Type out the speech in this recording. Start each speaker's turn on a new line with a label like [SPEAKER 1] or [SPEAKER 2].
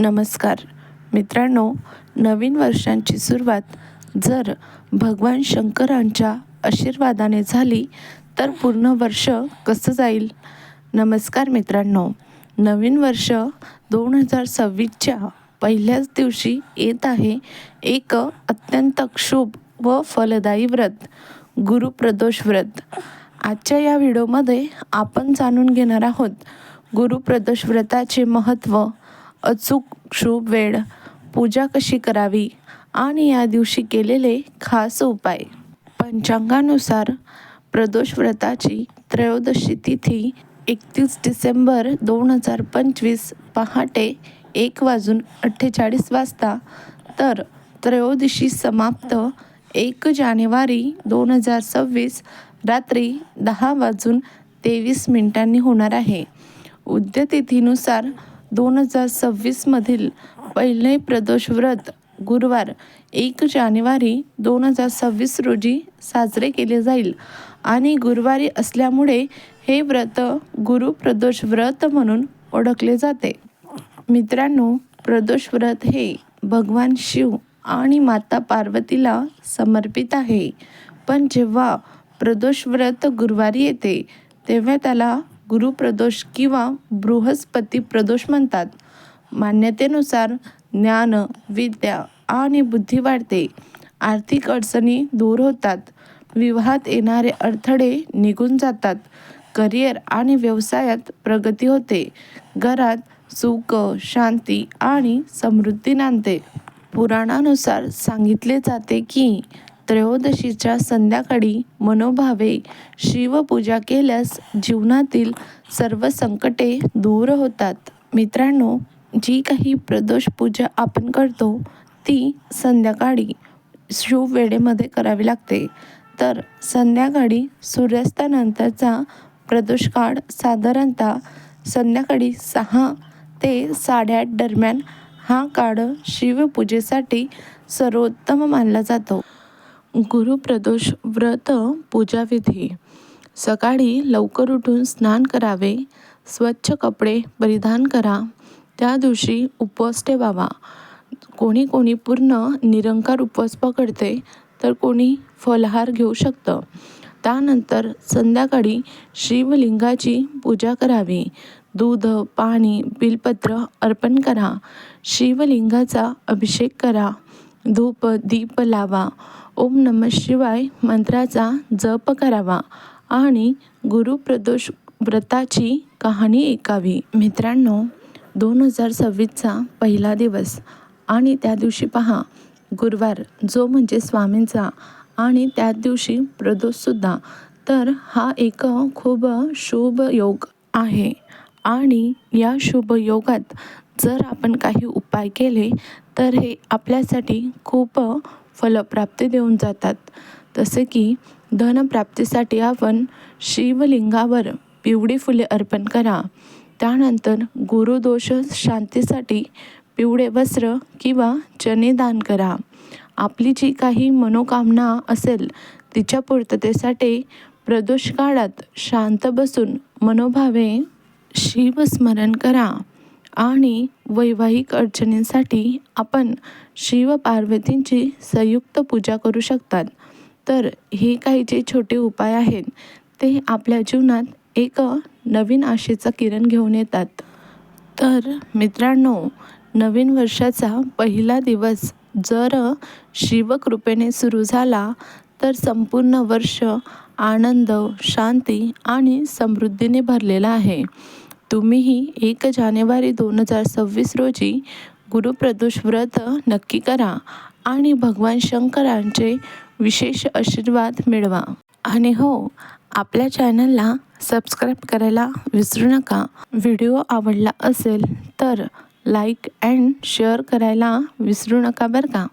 [SPEAKER 1] नमस्कार. मित्रांनो नवीन वर्षांची सुरुवात जर भगवान शंकरांच्या आशीर्वादाने झाली तर पूर्ण वर्ष कसं जाईल? नमस्कार मित्रांनो. नवीन वर्ष दोन हजार सव्वीसच्या पहिल्याच दिवशी येत आहे. एक अत्यंत क्षुभ व फलदायी व्रत गुरुप्रदोष व्रत. आजच्या या व्हिडिओमध्ये आपण जाणून घेणार आहोत गुरुप्रदोष व्रताचे महत्त्व अचूक शुभ वेळ पूजा कशी करावी आणि या दिवशी केलेले खास उपाय. पंचांगानुसार प्रदोष व्रताची त्रयोदशी तिथी एकतीस डिसेंबर दोन हजार पंचवीस पहाटे एक वाजून अठ्ठेचाळीस वाजता. तर त्रयोदशी समाप्त एक जानेवारी दोन हजार सव्वीस रात्री दहा वाजून तेवीस मिनिटांनी होणार आहे. उद्यतिथीनुसार दोन हजार सव्वीसमधील पहिले प्रदोष व्रत गुरुवार एक जानेवारी दोन हजार सव्वीस रोजी साजरे केले जाईल. आणि गुरुवारी असल्यामुळे हे व्रत गुरुप्रदोष व्रत म्हणून ओळखले जाते. मित्रांनो प्रदोष व्रत हे भगवान शिव आणि माता पार्वतीला समर्पित आहे. पण जेव्हा प्रदोष व्रत गुरुवारी येते तेव्हा त्याला गुरुप्रदोष किंवा बृहस्पती प्रदोष म्हणतात. मान्यतेनुसार ज्ञान विद्या आणि बुद्धी वाढते. आर्थिक अडचणी दूर होतात. विवाहात येणारे अडथळे निघून जातात. करिअर आणि व्यवसायात प्रगती होते. घरात सुख शांती आणि समृद्धी नांदते. पुराणानुसार सांगितले जाते की त्रयोदशीच्या संध्याकाळी मनोभावे शिवपूजा केल्यास जीवनातील सर्व संकटे दूर होतात. मित्रांनो जी काही प्रदोष पूजा आपण करतो ती संध्याकाळी शुभ वेळेमध्ये करावी लागते. तर संध्याकाळी सूर्यास्तानंतरचा प्रदोष काळ साधारणतः संध्याकाळी सहा ते साडेआठ दरम्यान हा काळ शिवपूजेसाठी सर्वोत्तम मानला जातो. गुरुप्रदोष व्रत पूजाविधी. सकाळी लवकर उठून स्नान करावे स्वच्छ कपडे परिधान करा त्या दिवशी उपवास ठेवावा. कोणी कोणी पूर्ण निरंकार उपवास पकडते तर कोणी फलहार घेऊ शकतं. त्यानंतर संध्याकाळी शिवलिंगाची पूजा करावी. दूध पाणी बिलपत्र अर्पण करा. शिवलिंगाचा अभिषेक करा. धूप दीप लावा. ओम नम शिवाय मंत्राचा जप करावा आणि गुरुप्रदोष व्रताची कहाणी ऐकावी. मित्रांनो दोन हजार सव्वीसचा पहिला दिवस आणि त्या दिवशी पहा गुरुवार जो म्हणजे स्वामींचा आणि त्याच दिवशी प्रदोषसुद्धा तर हा एक खूप शुभ योग आहे आणि या शुभ योगात जर आपण काही उपाय केले तर हे आपल्यासाठी खूप फलप्राप्ती देऊन जातात. तसे की धनप्राप्तीसाठी आपण शिवलिंगावर पिवळी फुले अर्पण करा. त्यानंतर गुरुदोष शांतीसाठी पिवळे वस्त्र किंवा चणे दान करा. आपली जी काही मनोकामना असेल तिच्या पूर्ततेसाठी प्रदोष काळात शांत बसून मनोभावे शिवस्मरण करा. आणि वैवाहिक अडचणींसाठी आपण शिव पार्वतींची संयुक्त पूजा करू शकतात. तर हे काही जे छोटे उपाय आहेत ते आपल्या जीवनात एक नवीन आशेचा किरण घेऊन येतात. तर मित्रांनो नवीन वर्षाचा पहिला दिवस जर शिवकृपेने सुरू झाला तर संपूर्ण वर्ष आनंद शांती आणि समृद्धीने भरलेला आहे. तुम्हीही एक जानेवारी दोन हजार सव्वीस रोजी गुरुप्रदोष व्रत नक्की करा आणि भगवान शंकरांचे विशेष आशीर्वाद मिळवा. आणि हो आपल्या चॅनलला सबस्क्राईब करायला विसरू नका. व्हिडिओ आवडला असेल तर लाईक अँड शेअर करायला विसरू नका बरं का?